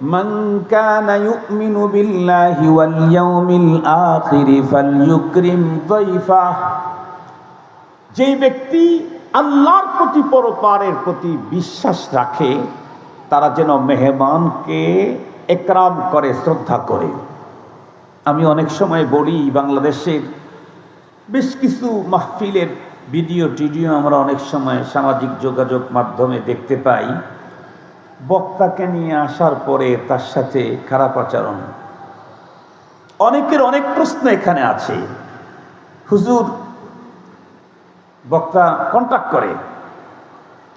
من كان يؤمن بالله واليوم الآخر فليكرم ضيفه যেই ব্যক্তি আল্লাহর প্রতি পরপারের প্রতি বিশ্বাস রাখে তারা যেন মেহমানকে একরাম করে শ্রদ্ধা করে আমি অনেক সময় বলি বাংলাদেশের বেশ কিছু মাহফিলের ভিডিও টিডিও আমরা অনেক সময় সামাজিক যোগাযোগ মাধ্যমে দেখতে পাই বক্তাকে নিয়ে আসার পরে তার সাথে খারাপ আচরণ। অনেকের অনেক প্রশ্ন এখানে আছে। হুজুর, বক্তা কন্ট্যাক্ট করে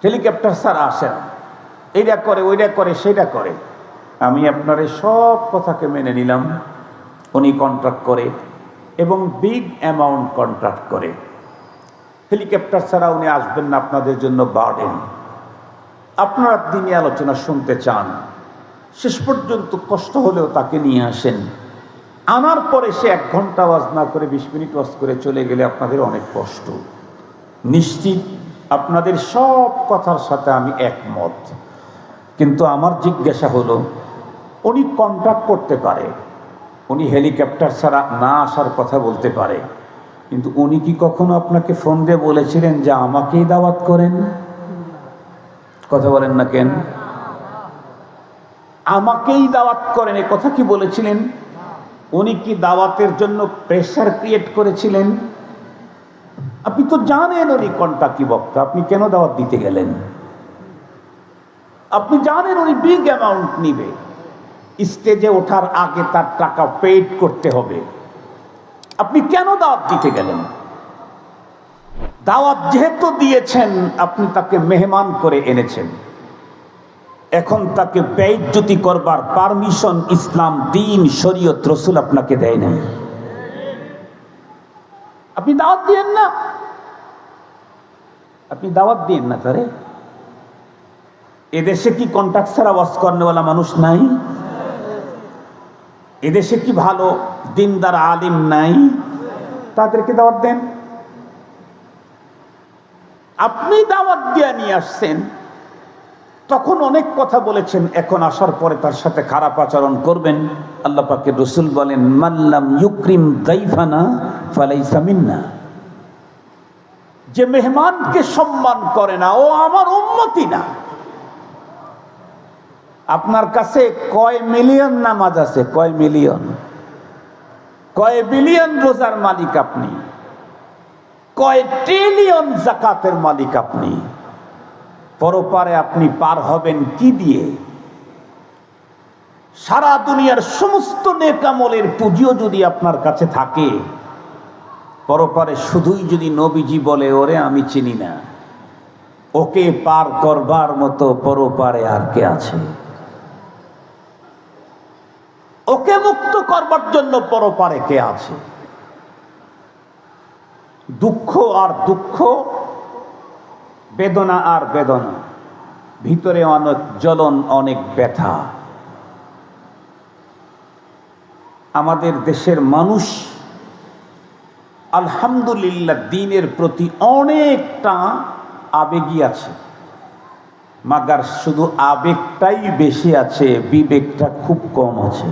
হেলিকপ্টার স্যার আসেন এইটা করে ওইটা করে সেটা করে। আমি আপনার সব কথাকে মেনে নিলাম। উনি কন্ট্রাক্ট করে এবং বিগ অ্যামাউন্ট কন্ট্রাক্ট করে। হেলিকপ্টার ছাড়া উনি আসবেন না, আপনাদের জন্য বার্ডেন আপনারা দিনে আলোচনা শুনতে চান, শেষ পর্যন্ত কষ্ট হলেও তাকে নিয়ে আসেন। আনার পরে সে এক ঘণ্টা ওয়াজ না করে বিশ মিনিট ওয়াজ করে চলে গেলে আপনাদের অনেক কষ্ট। নিশ্চিত আপনাদের সব কথার সাথে আমি একমত। কিন্তু আমার জিজ্ঞাসা হলো, উনি কন্ট্যাক্ট করতে পারে? উনি হেলিকপ্টার ছাড়া না আসার কথা বলতে পারে। কিন্তু উনি কি কখনো আপনাকে ফোন দিয়ে বলেছিলেন যে আমাকেই দাওয়াত করেন? কথা বলেন না কেন? আমাকেই দাওয়াত করেন, এ কথা কি বলেছিলেন? উনি কি দাওয়াতের জন্য প্রেশার ক্রিয়েট করেছিলেন? আপনি তো জানেন উনি কোনটা কি বক্তা, আপনি কেন দাওয়াত দিতে গেলেন? আপনি জানেন উনি বিগ অ্যামাউন্ট নিবে। স্টেজে ওঠার আগে তার টাকা পেইড করতে হবে। আপনি কেন দাওয়াত দিতে গেলেন? দাওয়াত যেহেতু দিয়েছেন, আপনি তাকে মেহমান করে এনেছেন। এখন তাকে ব্যয়জ্যোতি করবার পারমিশন ইসলাম, দিন, শরীয়ত রসুল আপনাকে দেয় না আপনি দাওয়াত দিয়েন না। আপনি দাওয়াত দিয়েন না তারে। এদেশে কি কন্ট্যাক্ট ছাড়া ওয়াজ করেনা মানুষ নাই? এদেশে কি ভালো দিনদার আলিম নাই? তাদেরকে দাওয়াত দেন। আপনি দাওয়াত দিয়ে নিয়ে আসছেন, তখন অনেক কথা বলেছেন, এখন আসার পরে তার সাথে খারাপ আচরণ করবেন। আল্লাহ পাকে রসুল বলেন মাল্লাম ইউক্রিম দাইফানা ফালাইসা মিন্না। যে মেহমানকে সম্মান করে না, ও আমার উন্মতি না। আপনার কাছে কয় মিলিয়ন নামাজ আছে? কয় মিলিয়ন? কয় বিলিয়ন রোজার মালিক আপনি? কয় জাকাতের মালিক আপনি? পরপারে আপনি পার হবেন কি দিয়ে? সারা দুনিয়ার সমস্ত নেকামলের পুঁজিও যদি আপনার কাছে থাকে, পরপারে শুধুই যদি নবীজি বলে, ওরে আমি চিনি না। ওকে পার করবার মতো পরপারে আর কে আছে? ওকে মুক্ত করবার জন্য পরপারে কে আছে? দুঃখ আর দুঃখ, বেদনা আর বেদনা। ভিতরে অনেক জ্বলন, অনেক ব্যথা। আমাদের দেশের মানুষ আলহামদুলিল্লাহ দিনের প্রতি অনেকটা আবেগী আছে। মাগার শুধু আবেগটাই বেশি আছে, বিবেকটা খুব কম আছে।